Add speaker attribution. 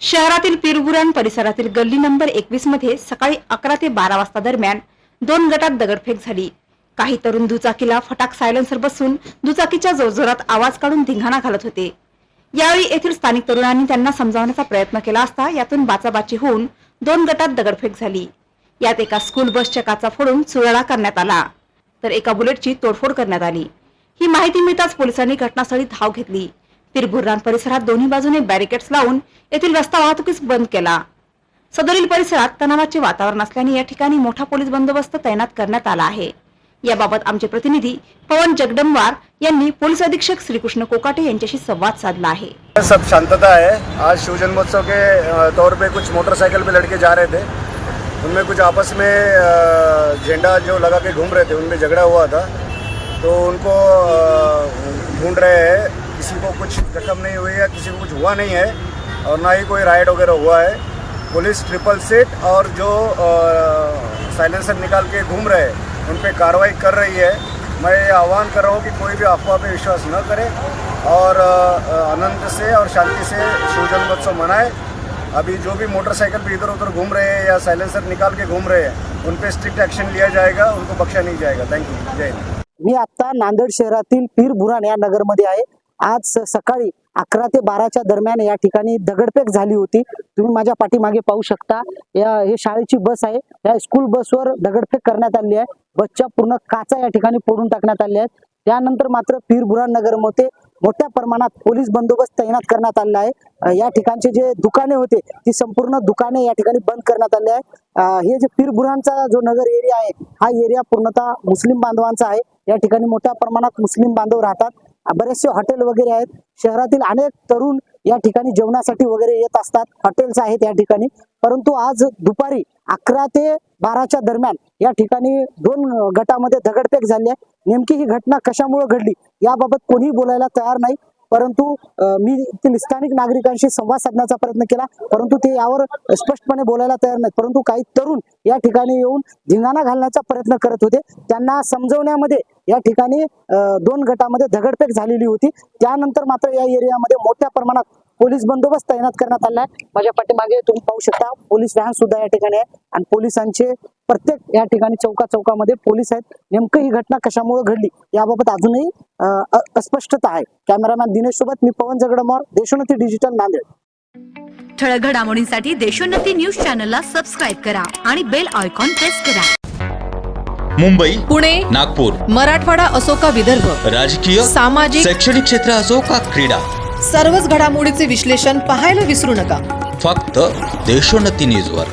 Speaker 1: शहरातील पिरबुरान परिसरातील गल्ली नंबर एकवीसमध्ये सकाळी अकरा ते बारा वाजता दरम्यान दोन गटात दगडफेक झाली. काही तरुण दुचाकीला फटाक सायलेन्सर बसून दुचाकीच्या जोरजोरात आवाज काढून धिंगाणा घालत होते. यावेळी येथील स्थानिक तरुणांनी त्यांना समजावण्याचा प्रयत्न केला असता यातून बाचाबाची होऊन दोन गटात दगडफेक झाली. यात एका स्कूल बसच्या काचा फोडून चुराडा करण्यात आला. तर एका बुलेटची तोडफोड करण्यात आली. ही माहिती मिळताच पोलिसांनी घटनास्थळी धाव घेतली. पिरबुर्रान परिसरात दोन्ही बाजूने बॅरिकेड्स लावून येथील रस्ता वाहतुकीस बंद केला. सदरील परिसरात तणावाचे वातावरण असल्याने या ठिकाणी मोठा पोलीस बंदोबस्त तैनात करण्यात आला आहे. याबाबत आमचे प्रतिनिधी पवन जगदंबार यांनी पोलीस अधीक्षक श्रीकृष्ण कोकाटे यांच्याशी संवाद साधला आहे.
Speaker 2: सब शांतता है। आज शिव जन्मोत्सव के तौर पे कुछ मोटरसाइकिल पे लड़के जा रहे थे। उनमें कुछ आपस में अ, झंडा जो लगा के घूम रहे थे उनमें झगड़ा हुआ था। तो उनको ढूंढ रहे हैं। किसी को कुछ जख्म नहीं हुई है, किसी को कुछ हुआ नहीं है और ना ही कोई राइड वगैरह हुआ है। पुलिस ट्रिपल सीट और जो साइलेंसर निकाल के घूम रहे हैं, उन पर कार्रवाई कर रही है। मैं ये आह्वान कर रहा हूँ कि कोई भी अफवाह पे विश्वास न करे और आनंद से और शांति से शिव जन्मोत्सव मनाए। अभी जो भी मोटरसाइकिल पे इधर उधर घूम रहे हैं या साइलेंसर निकाल के घूम रहे हैं, उन पे स्ट्रिक्ट एक्शन लिया जाएगा, उनको बख्शा नहीं जाएगा। थैंक यू जय हिंद
Speaker 3: मी आता नांदेड शहरातील पीर बुराण या नगरमध्ये आहे. आज सकाळी अकरा ते बाराच्या दरम्यान या ठिकाणी दगडफेक झाली होती. तुम्ही माझ्या पाठीमागे पाहू शकता. या हे शाळेची बस आहे. या स्कूल बसवर दगडफेक करण्यात आली आहे. बसच्या पूर्ण काचा या ठिकाणी फोडून टाकण्यात आल्या आहेत. त्यानंतर मात्र पीरबुरा नगरमध्ये मोठ्या प्रमाणात पोलीस बंदोबस्त तैनात करण्यात आला आहे. या ठिकाणचे जे दुकाने होते ती संपूर्ण दुकाने या ठिकाणी बंद करण्यात आले आहे हे जे पीरबुरांचा जो नगर एरिया आहे हा एरिया पूर्णतः मुस्लिम बांधवांचा आहे. या ठिकाणी मोठ्या प्रमाणात मुस्लिम बांधव राहतात. बरेचसे हॉटेल वगैरे आहेत. शहरातील अनेक तरुण या ठिकाणी जेवणासाठी वगैरे येत असतात. हॉटेल्स आहेत या ठिकाणी. परंतु आज दुपारी अकरा ते बाराच्या दरम्यान या ठिकाणी दोन गटामध्ये दगडफेक झाली आहे. नेमकी ही घटना कशामुळे घडली याबाबत कोणीही बोलायला तयार नाही. परंतु मी येथील स्थानिक नागरिकांशी संवाद साधण्याचा प्रयत्न केला. परंतु ते यावर स्पष्टपणे बोलायला तयार नाहीत. परंतु काही तरुण या ठिकाणी येऊन धिंगाणा घालण्याचा प्रयत्न करत होते. त्यांना समजवण्यामध्ये या ठिकाणी दोन गटामध्ये दगडफेक झालेली होती. त्यानंतर मात्र या एरियामध्ये मोठ्या प्रमाणात पोलीस बंदोबस्त तैनात करण्यात आला आहे. माझ्या पाठीमागे तुम्ही पाहू शकता पोलीस व्हॅन सुद्धा या ठिकाणी आहे. आणि पोलिसांचे प्रत्येक या ठिकाणी चौका चौकामध्ये पोलीस आहेत. नेमकं ही घटना कशामुळे घडली याबाबत अजूनही अस्पष्टता आहे. कॅमेरामॅन दिनेश सोबत मी पवन जगडमोर देशोन्नती डिजिटल नांदेड.
Speaker 4: ठळक घडामोडींसाठी देशोन्नती न्यूज चॅनलला सबस्क्राईब करा आणि बेल आयकॉन प्रेस करा.
Speaker 5: मुंबई
Speaker 6: पुणे
Speaker 5: नागपूर
Speaker 6: मराठवाडा असो का विदर्भ
Speaker 5: राजकीय
Speaker 6: सामाजिक
Speaker 5: शैक्षणिक क्षेत्र असो का क्रीडा
Speaker 6: सर्वच घडामोडीचे विश्लेषण पाहायला विसरू नका.
Speaker 5: फक्त देशोन्नती न्यूजवर.